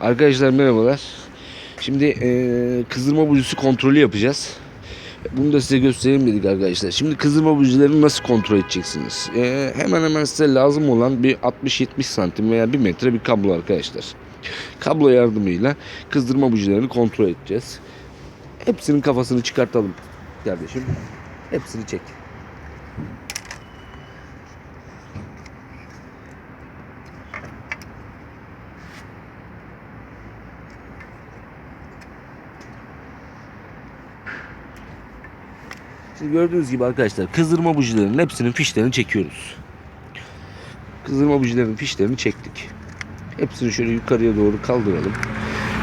Arkadaşlar merhabalar. Şimdi eee, kızdırma bujisi kontrolü yapacağız. Bunu da size göstereyim dedik arkadaşlar. Şimdi kızdırma bujilerini nasıl kontrol edeceksiniz? Eee, hemen hemen size lazım olan bir 60-70 santim veya 1 metre bir kablo arkadaşlar. Kablo yardımıyla kızdırma bujilerini kontrol edeceğiz. Hepsinin kafasını çıkartalım kardeşim. Hepsini çek. Şimdi gördüğünüz gibi arkadaşlar kızdırma bujilerinin hepsinin fişlerini çekiyoruz. Kızdırma bujilerinin fişlerini çektik. Hepsini şöyle yukarıya doğru kaldıralım.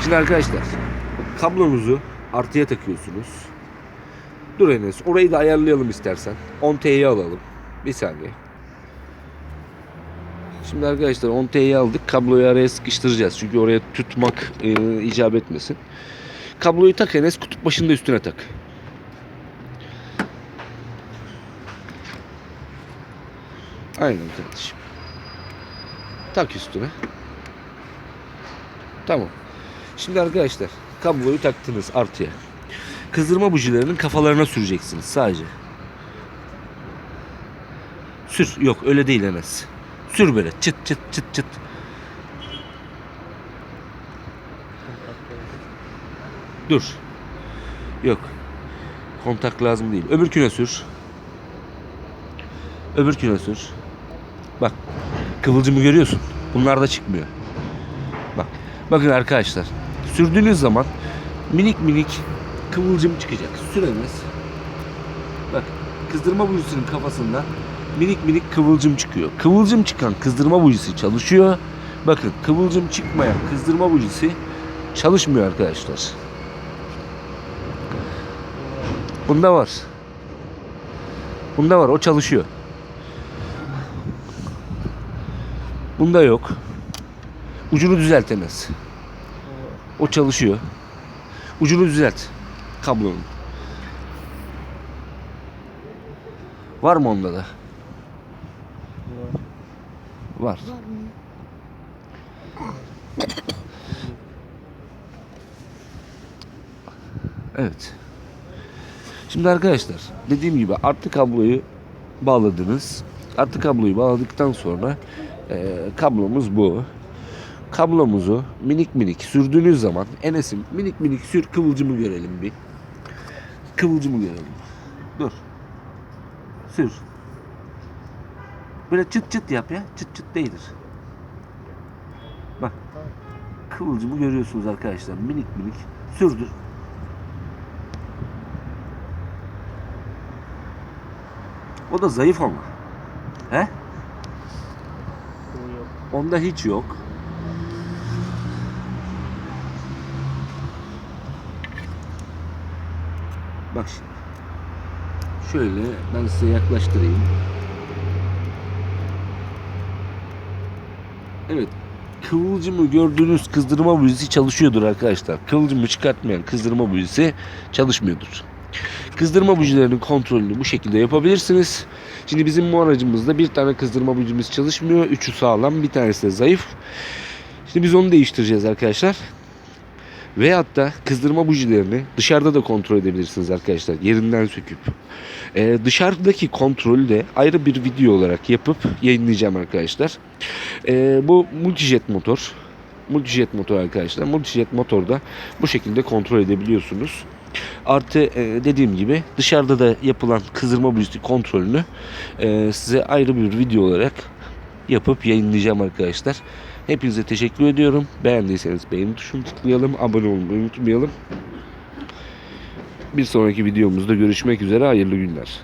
Şimdi arkadaşlar kablonuzu artıya takıyorsunuz. Dur Enes orayı da ayarlayalım istersen. 10T'yi alalım. Bir saniye. Şimdi arkadaşlar 10T'yi aldık. Kabloyu araya sıkıştıracağız. Çünkü oraya tutmak e, icap etmesin. Kabloyu tak Enes kutup başında üstüne tak. Aynen kardeşim. Tak üstüne. Tamam. Şimdi arkadaşlar kabloyu taktınız artıya. Kızdırma bujilerinin kafalarına süreceksiniz sadece. Sür. Yok öyle değil Enes. Sür böyle çıt çıt çıt çıt. Dur. Yok. Kontak lazım değil. Öbürküne sür. Öbürküne sür. Bak. Kıvılcımı görüyorsun. Bunlar da çıkmıyor. Bak. Bakın arkadaşlar. Sürdüğünüz zaman minik minik kıvılcım çıkacak. Süreniz. Bak. Kızdırma bujisinin kafasında minik minik kıvılcım çıkıyor. Kıvılcım çıkan kızdırma bujisi çalışıyor. Bakın kıvılcım çıkmayan kızdırma bujisi çalışmıyor arkadaşlar. Bunda var. Bunda var. O çalışıyor. Bunda yok. Ucunu düzeltemez. O çalışıyor. Ucunu düzelt. Kablonun. Var mı onda da? Var. Evet. Şimdi arkadaşlar dediğim gibi artı kabloyu bağladınız. Artı kabloyu bağladıktan sonra e, kablomuz bu. Kablomuzu minik minik sürdüğünüz zaman Enes'im minik minik sür kıvılcımı görelim bir. Kıvılcımı görelim. Dur. Sür. Böyle çıt çıt yap ya. Çıt çıt değildir. Bak. Kıvılcımı görüyorsunuz arkadaşlar. Minik minik sürdür. O da zayıf ama. He? Onda hiç yok. Bak şimdi. Şöyle ben size yaklaştırayım. Evet. Kıvılcımı gördüğünüz kızdırma bujisi çalışıyordur arkadaşlar. Kıvılcımı çıkartmayan kızdırma bujisi çalışmıyordur. Kızdırma bujilerinin kontrolünü bu şekilde yapabilirsiniz. Şimdi bizim bu aracımızda bir tane kızdırma bujimiz çalışmıyor. Üçü sağlam, bir tanesi de zayıf. Şimdi biz onu değiştireceğiz arkadaşlar. Veyahut da kızdırma bujilerini dışarıda da kontrol edebilirsiniz arkadaşlar. Yerinden söküp. Ee, dışarıdaki kontrolü de ayrı bir video olarak yapıp yayınlayacağım arkadaşlar. Ee, bu multijet motor. Multijet motor arkadaşlar. Multijet motorda bu şekilde kontrol edebiliyorsunuz. Artı e, dediğim gibi dışarıda da yapılan kızdırma bujisi kontrolünü e, size ayrı bir video olarak yapıp yayınlayacağım arkadaşlar. Hepinize teşekkür ediyorum. Beğendiyseniz beğeni tuşunu tıklayalım. Abone olmayı unutmayalım. Bir sonraki videomuzda görüşmek üzere. Hayırlı günler.